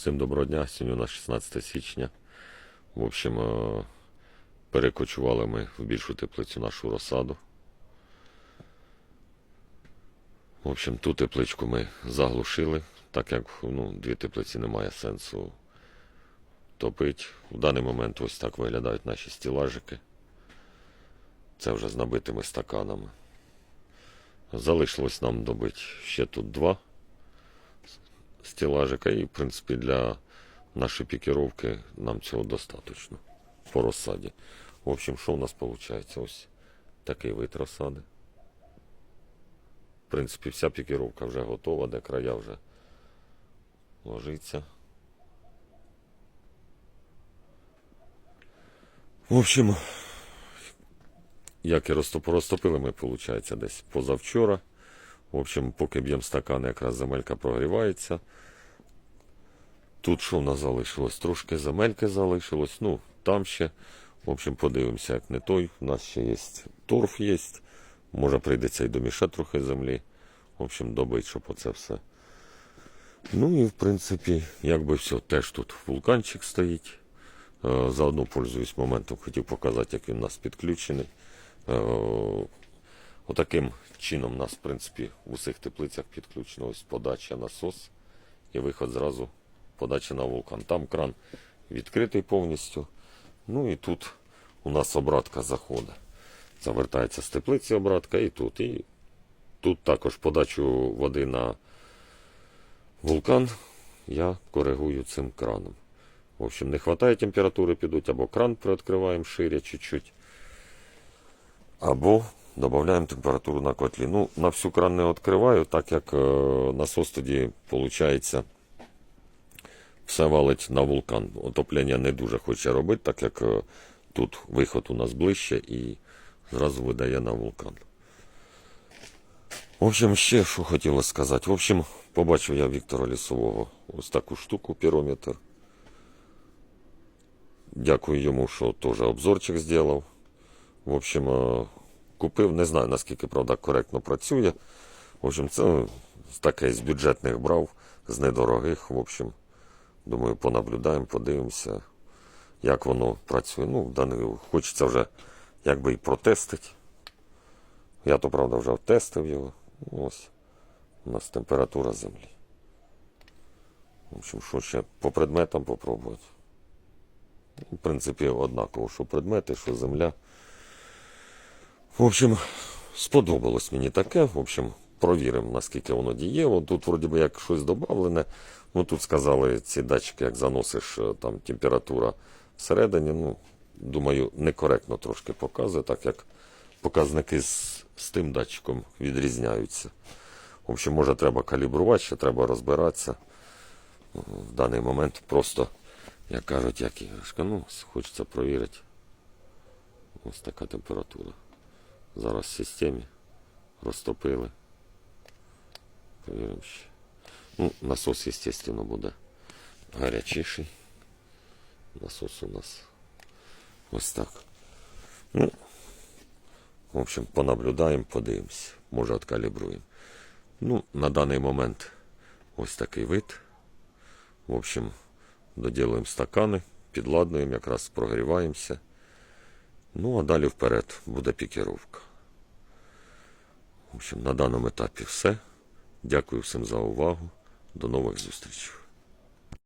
Всім доброго дня. Сьогодні у нас 16 січня. В общем, е, перекочували ми в більшу теплицю нашу розсаду. В общем, ту тепличку ми заглушили, так як ну, дві теплиці немає сенсу топити. В даний момент ось так виглядають наші стілажики. Це вже з набитими стаканами. Залишилось нам добити ще тут два стелажика, і, в принципі, для нашої пікіровки нам цього достатньо по розсаді. В общем, що у нас виходить? Ось такий вид розсади. В принципі, вся пікіровка вже готова, де края вже ложиться. В общем, як і розтопили ми, виходить, десь позавчора. В общем, поки б'ємо стакани, якраз земелька прогрівається. Тут що в нас залишилось? Трошки земельки залишилось. Ну, там ще. В общем, подивимося, як не той. У нас ще є торф є. Може прийдеться і домішати трохи землі. В общем, добить, щоб оце все. Ну і в принципі, якби все, теж тут вулканчик стоїть. Е, Заодно пользуюсь моментом, хотів показати, як він у нас підключений. Отаким чином у нас, в принципі, в усіх теплицях підключено ось подача насос і виход зразу подача на вулкан. Там кран відкритий повністю. Ну і тут у нас обратка заходить. Завертається з теплиці обратка і тут. І тут також подачу води на вулкан я коригую цим краном. В общем, не вистачає температури, підуть або кран приоткриваємо шире чуть-чуть. Або додаємо температуру на котлі. Ну, на всю кран не відкриваю, так як е, насос тоді, виходить, все валить на вулкан. Отоплення не дуже хоче робити, так як е, тут виход у нас ближче і зразу видає на вулкан. В общем, ще що хотілося сказати. В общем, побачив я Віктора Лісового ось таку штуку, пірометр. Дякую йому, що теж обзорчик зробив. В общем, е, купив, не знаю наскільки правда коректно працює. В общем, це таке з бюджетних брав, з недорогих. В общем, думаю, понаблюдаємо, подивимося, як воно працює. Ну, даний, хочеться вже якби і протестити. Я то правда вже тестив його. Ось у нас температура землі. В общем, що ще по предметам попробувати. В принципі, однаково, що предмети, що земля. В общем, сподобалось мені таке. В общем, провіримо, наскільки воно дієво. Тут, вроді би, як щось додавлене. Ну, тут сказали, ці датчики, як заносиш, е, там температура всередині. Ну, думаю, некоректно трошки показує, так як показники з, з тим датчиком відрізняються. В общем, може, треба калібрувати, ще треба розбиратися. Ну, В даний момент просто, як кажуть, як. Ну, хочеться провірити. Ось така температура. Зараз в системі розтопили. Повіримо ще. Ну, насос, естественно, буде гарячіший. Насос у нас ось так. Ну, в общем, понаблюдаємо, подивимось. Може, откалібруємо. Ну, на даний момент ось такий вид. В общем, доділуємо стакани, підладнуємо, якраз прогріваємося. Ну, а далі вперед буде пікіровка. В общем, на даному етапі все. Дякую всім за увагу. До нових зустрічей.